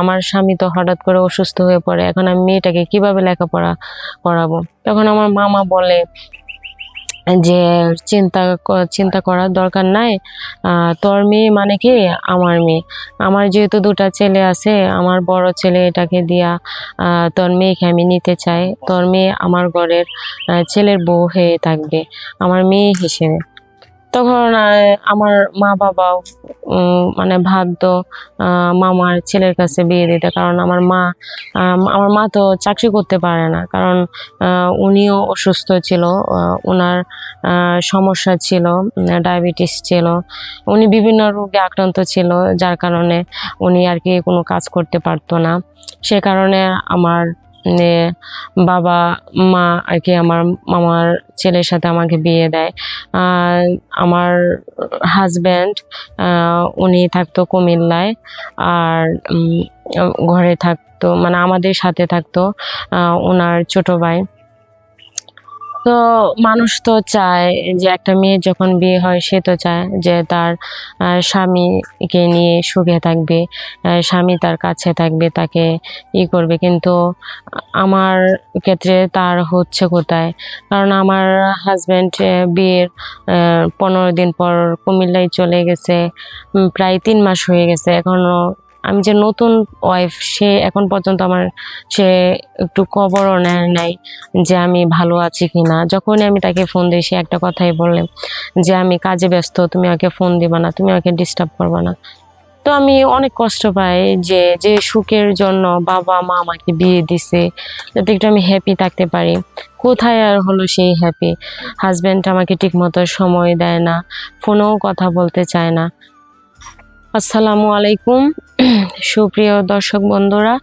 আমার স্বামী তো হঠাৎ করে অসুস্থ হয়ে পড়ে। এখন আমি মেয়েটাকে কীভাবে লেখাপড়া করাবো? তখন আমার মামা বলে যে, চিন্তা চিন্তা করার দরকার নাই। তোর মেয়ে মানে কি? আমার মেয়ে। আমার যেহেতু দুটো ছেলে আছে, আমার বড় ছেলে এটাকে দিয়া তোর মেয়েকে আমি নিতে চাই। তোর মেয়ে আমার ঘরের ছেলের বউ হয়ে থাকবে। আমার মেয়ে হিসেবে। তখন আমার মা বাবাও মানে ভাবতো মামার ছেলের কাছে বিয়ে দিতে, কারণ আমার মা আমার মা তো চাকরি করতে পারে না, কারণ উনিও অসুস্থ ছিল ওনার সমস্যা ছিল, ডায়াবেটিস ছিল, উনি বিভিন্ন রোগে আক্রান্ত ছিল, যার কারণে উনি আর কি কোনো কাজ করতে পারতো না। সে কারণে আমার বাবা, মা আর কি আমার মামার ছেলের সাথে আমাকে বিয়ে দেয়। আমার হাজব্যান্ড উনি থাকতো কুমিল্লায় আর ঘরে থাকতো মানে আমাদের সাথে থাকতো ওনার ছোটো ভাই। তো মানুষ তো চায় যে একটা মেয়ে যখন বিয়ে হয়, সে তো চায় যে তার স্বামীকে নিয়ে সুখে থাকবে স্বামী তার কাছে থাকবে, তাকে ই করবে। কিন্তু আমার ক্ষেত্রে তার হচ্ছে কোথায়? কারণ আমার হাজব্যান্ড বিয়ের পনেরো দিন পর কুমিল্লায় চলে গেছে প্রায় তিন মাস হয়ে গেছে। এখনও আমি যে নতুন ওয়াইফ সে এখন পর্যন্ত আমার, সে একটু খবরও নেয় নাই যে আমি ভালো আছি কিনা। যখনই আমি তাকে ফোন দিই, সে একটা কথাই বললেন যে, আমি কাজে ব্যস্ত, তুমি আমাকে ফোন দিবা না, তুমি আমাকে ডিস্টার্ব করবে না। তো আমি অনেক কষ্ট পাই যে যে সুখের জন্য বাবা মা আমাকে বিয়ে দিছে, যাতে একটু আমি হ্যাপি থাকতে পারি। কোথায় আর হলো সেই হ্যাপি হাজব্যান্ড আমাকে ঠিকমতো সময় দেয় না ফোনেও কথা বলতে চায় না। আসসালামু আলাইকুম। সুপ্রিয় দর্শক বন্ধুরা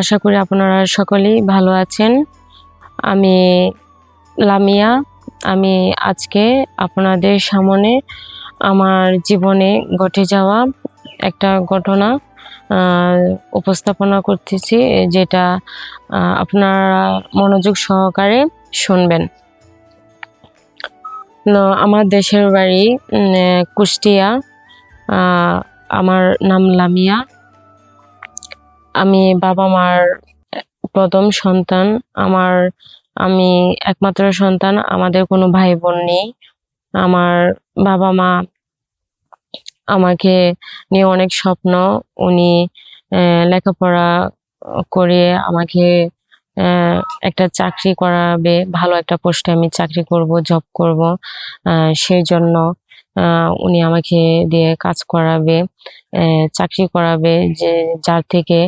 আশা করি আপনারা সকলেই ভালো আছেন। আমি লামিয়া, আমি আজকে আপনাদের সামনে আমার জীবনে ঘটে যাওয়া একটা ঘটনা উপস্থাপনা করতেছি, যেটা আপনারা মনোযোগ সহকারে শুনবেন। আমার দেশের বাড়ি কুষ্টিয়া। আমার নাম লামিয়া। আমি বাবা মার প্রথম সন্তান। আমার, আমি একমাত্র সন্তান। আমাদের কোনো ভাই বোন নেই। আমার বাবা মা আমাকে নিয়ে অনেক স্বপ্ন। উনি লেখাপড়া করে আমাকে একটা চাকরি করাবে। ভালো একটা পোস্টে আমি চাকরি করব, জব করব সেই জন্য উনি আমাকে দিয়ে কাজ করাবে চাকরি করাবে যে যার থেকে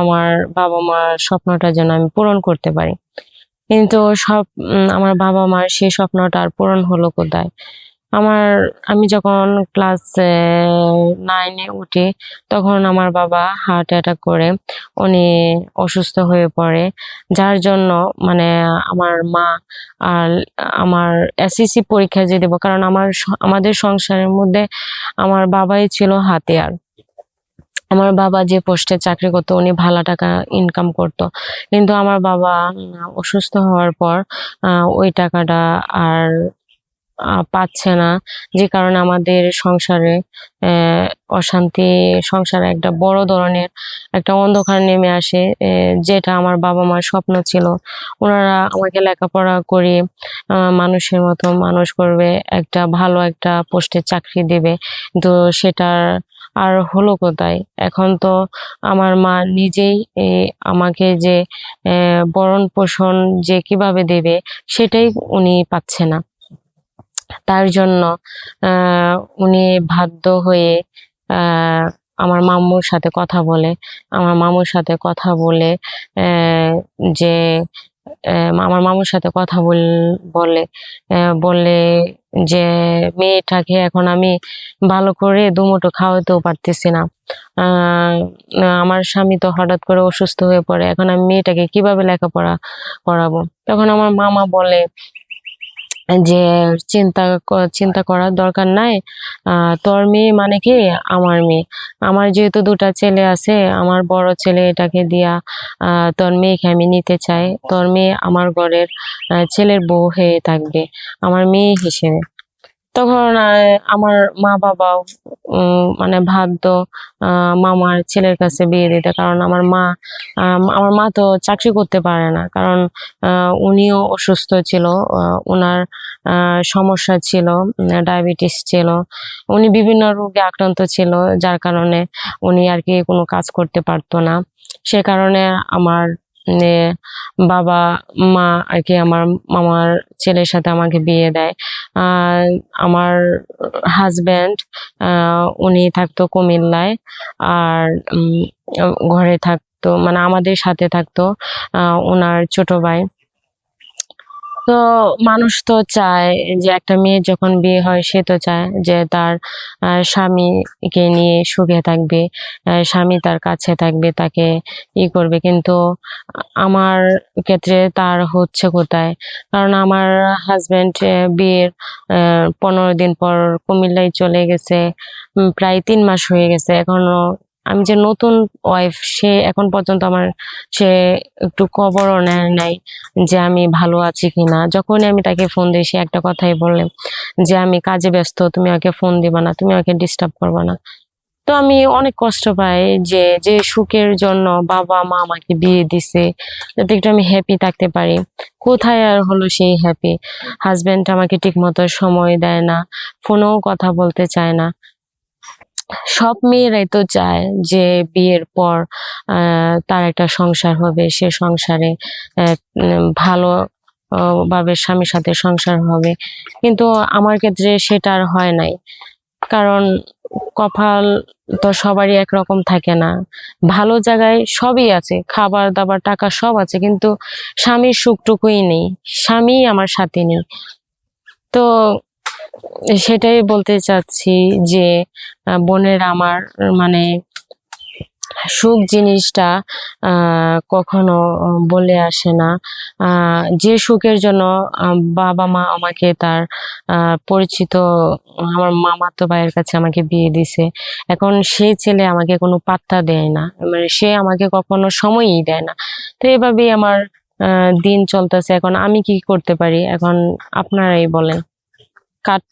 আমার বাবা মার স্বপ্নটা যেন আমি পূরণ করতে পারি। কিন্তু সব আমার বাবা মার সেই স্বপ্নটা আর পূরণ হলো কোথায়? আমার, আমি যখন ক্লাস নাইনে উঠি, তখন আমার বাবা হার্ট অ্যাটাক করে। উনি অসুস্থ হয়ে পড়ে। যার জন্য মানে আমার মা আর আমার এসএসসি পরীক্ষা যে দেবো, কারণ আমার আমাদের সংসারের মধ্যে আমার বাবাই ছিল হাতিয়ার। আমার বাবা যে পোস্টে চাকরি করতো, উনি ভালো টাকা ইনকাম করতো। কিন্তু আমার বাবা অসুস্থ হওয়ার পর ওই টাকাটা আর পাচ্ছে না। যে কারণে আমাদের সংসারে অশান্তি, সংসারে একটা বড় ধরনের একটা অন্ধকার নেমে আসে যেটা আমার বাবা মার স্বপ্ন ছিল। ওনারা আমাকে লেখাপড়া করে মানুষের মতো মানুষ করবে, একটা ভালো একটা পোস্টে চাকরি দেবে। তো সেটার আর হলো কোথায়? এখন তো আমার মা নিজেই আমাকে যে ভরণ পোষণ যে কীভাবে দেবে, সেটাই উনি পাচ্ছে না। তার জন্য উনি বাধ্য হয়ে আমার মাম্মুর সাথে কথা বলে। আমার মামুর সাথে কথা বলে যে আমার মামুর সাথে কথা বলে বলে যে, মেয়েটাকে এখন আমি ভালো করে দুমুঠো খাওয়াতেও পারতেছি না। আমার স্বামী তো হঠাৎ করে অসুস্থ হয়ে পড়ে, এখন আমি মেয়েটাকে কীভাবে লেখাপড়া করাবো? তখন আমার মামা বলে যে চিন্তা চিন্তা করার দরকার নাই। তোর মেয়ে মানে কি? আমার মেয়ে। আমার যেহেতু দুটা ছেলে আছে, আমার বড় ছেলে এটাকে দিয়া তোর মেয়েকে আমি নিতে চাই। তোর মেয়ে আমার ঘরের ছেলের বউ হয়ে থাকবে। আমার মেয়ে হিসেবে। তখন আমার মা বাবাও মানে ভাবতো মামার ছেলের কাছে বিয়ে দিতে। কারণ আমার মা আমার মা তো চাকরি করতে পারে না। কারণ উনিও অসুস্থ ছিল ওনার সমস্যা ছিল ডায়াবেটিস ছিল। উনি বিভিন্ন রোগে আক্রান্ত ছিল, যার কারণে উনি আর কি কোনো কাজ করতে পারতো না। সে কারণে আমার বাবা, মা আর কি আমার মামার ছেলের সাথে আমাকে বিয়ে দেয়। আমার হাজব্যান্ড উনি থাকতো কুমিল্লায় আর ঘরে থাকতো মানে আমাদের সাথে থাকতো ওনার ছোট ভাই। তো মানুষ তো চায় যে একটা মেয়ে যখন বিয়ে হয় সে তো চায় যে তার স্বামীকে নিয়ে সুখে থাকবে স্বামী তার কাছে থাকবে, তাকে ই করবে। কিন্তু আমার ক্ষেত্রে তার হচ্ছে কোথায়? কারণ আমার হাজব্যান্ড বিয়ের পনেরো দিন পর কুমিল্লায় চলে গেছে প্রায় তিন মাস হয়ে গেছে এখনও আমি যে নতুন ওয়াইফ সে এখন পর্যন্ত আমার, সে একটু খবরও নেয় নাই যে আমি ভালো আছি কিনা। যখনই আমি তাকে ফোন দিই, সে একটা কথাই বললেন যে, আমি কাজে ব্যস্ত, তুমি আমাকে ফোন দিবা না, তুমি আমাকে ডিস্টার্ব করবে না। তো আমি অনেক কষ্ট পাই যে যে সুখের জন্য বাবা মা আমাকে বিয়ে দিছে, যাতে একটু আমি হ্যাপি থাকতে পারি। কোথায় আর হলো সেই হ্যাপি হাজবেন্ড আমাকে ঠিক মতো সময় দেয় না ফোনেও কথা বলতে চায় না। সব মেয়েরাই তো চায় যে বিয়ের পর তার একটা সংসার হবে, সে সংসারে ভালো ভাবে স্বামীর সাথে সংসার হবে। কিন্তু আমার ক্ষেত্রে সেটা আর হয় নাই। কারণ কপাল তো সবারই একরকম থাকে না। ভালো জায়গায় সবই আছে, খাবার দাবার টাকা সব আছে, কিন্তু স্বামীর সুখটুকুই নেই। স্বামী আমার সাথে নেই। তো সেটাই বলতে চাচ্ছি যে বোনের আমার মানে সুখ জিনিসটা কখনো বলে আসে না। যে সুখের জন্য বাবা মা আমাকে তার পরিচিত, আমার মামাতো ভাইয়ের কাছে আমাকে বিয়ে দিছে। এখন সেই ছেলে আমাকে কোনো পাত্তা দেয় না। মানে সে আমাকে কখনো সময়ই দেয় না। তো এভাবেই আমার দিন চলতেছে। এখন আমি কি করতে পারি? এখন আপনারাই বলেন। কাট